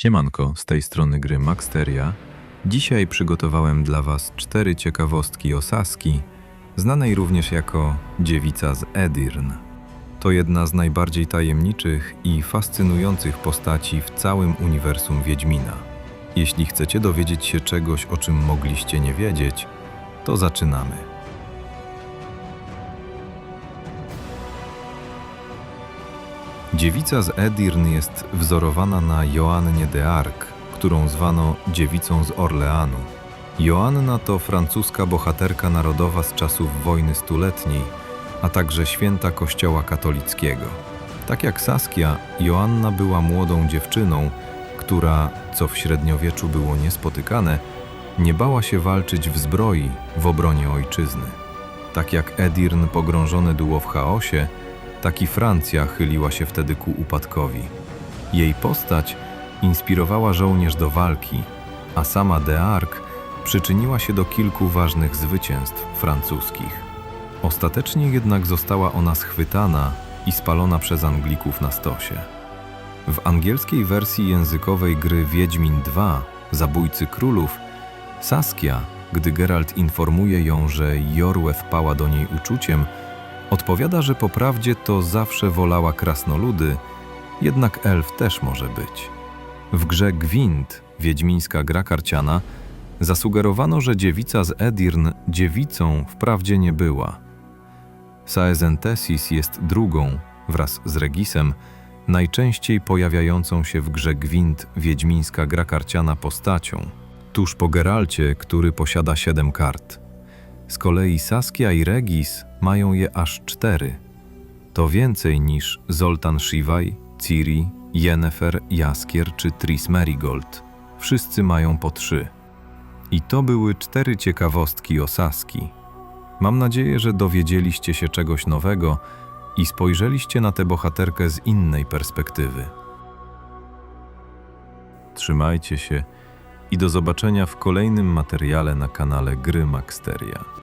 Siemanko, z tej strony gry Maxteria. Dzisiaj przygotowałem dla Was cztery ciekawostki o Saski, znanej również jako dziewica z Edirn. To jedna z najbardziej tajemniczych i fascynujących postaci w całym uniwersum Wiedźmina. Jeśli chcecie dowiedzieć się czegoś, o czym mogliście nie wiedzieć, to zaczynamy. Dziewica z Edirn jest wzorowana na Joannie de Arc, którą zwano dziewicą z Orleanu. Joanna to francuska bohaterka narodowa z czasów wojny stuletniej, a także święta Kościoła katolickiego. Tak jak Saskia, Joanna była młodą dziewczyną, która, co w średniowieczu było niespotykane, nie bała się walczyć w zbroi w obronie ojczyzny. Tak jak Edirn pogrążone było w chaosie, tak i Francja chyliła się wtedy ku upadkowi. Jej postać inspirowała żołnierz do walki, a sama de Arc przyczyniła się do kilku ważnych zwycięstw francuskich. Ostatecznie jednak została ona schwytana i spalona przez Anglików na stosie. W angielskiej wersji językowej gry Wiedźmin 2 Zabójcy Królów Saskia, gdy Geralt informuje ją, że Jorweth pała do niej uczuciem, Odpowiada, że po prawdzie to zawsze wolała krasnoludy, jednak elf też może być. W grze Gwint, wiedźmińska gra karciana, zasugerowano, że dziewica z Edirn dziewicą wprawdzie nie była. Saezentesis jest drugą, wraz z Regisem, najczęściej pojawiającą się w grze Gwint wiedźmińska gra karciana postacią, tuż po Geralcie, który posiada siedem kart. Z kolei Saskia i Regis mają je aż cztery. To więcej niż Zoltan Shivai, Ciri, Yennefer, Jaskier czy Tris Merigold. Wszyscy mają po trzy. I to były cztery ciekawostki o Saski. Mam nadzieję, że dowiedzieliście się czegoś nowego i spojrzeliście na tę bohaterkę z innej perspektywy. Trzymajcie się i do zobaczenia w kolejnym materiale na kanale Gry Maxteria.